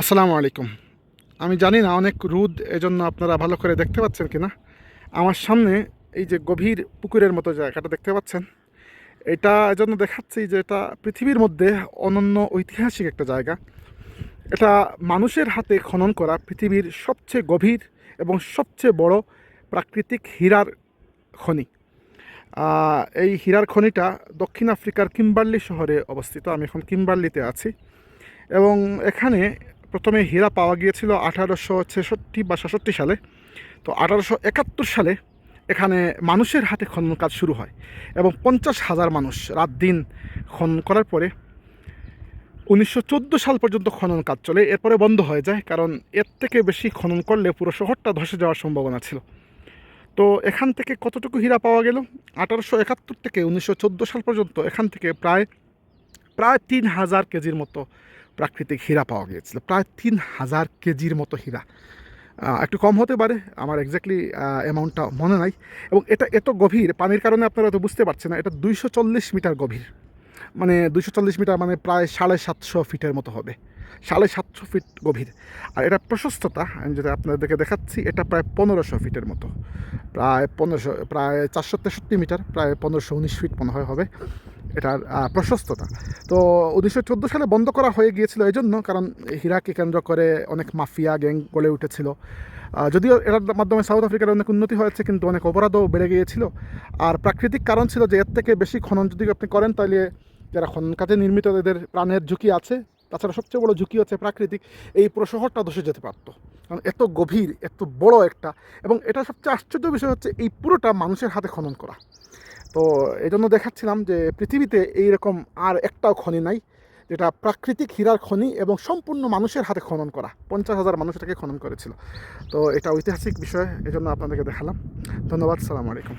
আসসালামু আলাইকুম। আমি জানি না অনেক রোদ, এজন্য আপনারা ভালো করে দেখতে পাচ্ছেন কিনা আমার সামনে এই যে গভীর পুকুরের মতো জায়গাটা দেখতে পাচ্ছেন। এটা এজন্য দেখাচ্ছি যে এটা পৃথিবীর মধ্যে অনন্য ঐতিহাসিক একটা জায়গা। এটা মানুষের হাতে খনন করা পৃথিবীর সবচেয়ে গভীর এবং সবচেয়ে বড় প্রাকৃতিক হীরার খনি। এই হীরার খনিটা দক্ষিণ আফ্রিকার কিম্বার্লি শহরে অবস্থিত। আমি এখন কিম্বার্লিতে আছি। এবং এখানে প্রথমে হীরা পাওয়া গিয়েছিল আঠারোশো ছেষট্টি বা সাতষট্টি সালে। তো আঠারোশো একাত্তর সালে এখানে মানুষের হাতে খনন কাজ শুরু হয় এবং পঞ্চাশ হাজার মানুষ রাত দিন খনন করার পরে উনিশশো চোদ্দ সাল পর্যন্ত খনন কাজ চলে। এরপরে বন্ধ হয়ে যায় কারণ এর থেকে বেশি খনন করলে পুরো শহরটা ধসে যাওয়ার সম্ভাবনা ছিল। তো এখান থেকে কতটুকু হীরা পাওয়া গেল? আঠারোশো একাত্তর থেকে উনিশশো চোদ্দ সাল পর্যন্ত এখান থেকে প্রায় প্রায় তিন হাজার কেজির মতো প্রাকৃতিক হীরা পাওয়া গিয়েছিল। প্রায় তিন হাজার কেজির মতো হীরা। একটু কম হতে পারে, আমার এক্স্যাক্টলি অ্যামাউন্টটা মনে নাই। এবং এটা এত গভীর, পানির কারণে আপনারা তো বুঝতে পারছেন না, এটা দুইশো চল্লিশ মিটার গভীর। মানে দুইশো চল্লিশ মিটার মানে প্রায় সাড়ে সাতশো ফিটের মতো হবে। সাড়ে সাতশো ফিট গভীর। আর এটা প্রশস্ততা, আমি যেটা আপনাদেরকে দেখাচ্ছি, এটা প্রায় পনেরোশো ফিটের মতো। প্রায় পনেরোশো, প্রায় চারশো তেষট্টি মিটার, প্রায় পনেরোশো উনিশ ফিট মনে হয় হবে। এটার প্রশস্ততা। তো উনিশশো চোদ্দ সালে বন্ধ করা হয়ে গিয়েছিল এই জন্য কারণ হীরাকে কেন্দ্র করে অনেক মাফিয়া, গ্যাং গড়ে উঠেছিল। যদিও এটার মাধ্যমে সাউথ আফ্রিকার অনেক উন্নতি হয়েছে, কিন্তু অনেক অপরাধও বেড়ে গিয়েছিল। আর প্রাকৃতিক কারণ ছিল যে, এর থেকে বেশি খনন যদি আপনি করেন, তাহলে যারা খনন কাজে নির্মিত, তাদের প্রাণের ঝুঁকি আছে। তাছাড়া সবচেয়ে বড় ঝুঁকি হচ্ছে প্রাকৃতিক। এই পুরো শহরটা ধসে যেতে পারতো। কারণ এত গভীর, এত বড় একটা, এবং এটা সবচেয়ে আশ্চর্য বিষয় হচ্ছে, এই পুরোটা মানুষের হাতে খনন করা। তো এই জন্য দেখাচ্ছিলাম যে পৃথিবীতে এইরকম আর একটাও খনি নাই, যেটা প্রাকৃতিক হীরার খনি এবং সম্পূর্ণ মানুষের হাতে খনন করা, পঞ্চাশ হাজার মানুষ এটাকে খনন করেছিল। তো এটা ঐতিহাসিক বিষয় এই জন্য আপনাদেরকে দেখালাম। ধন্যবাদ, সালাম আলাইকুম।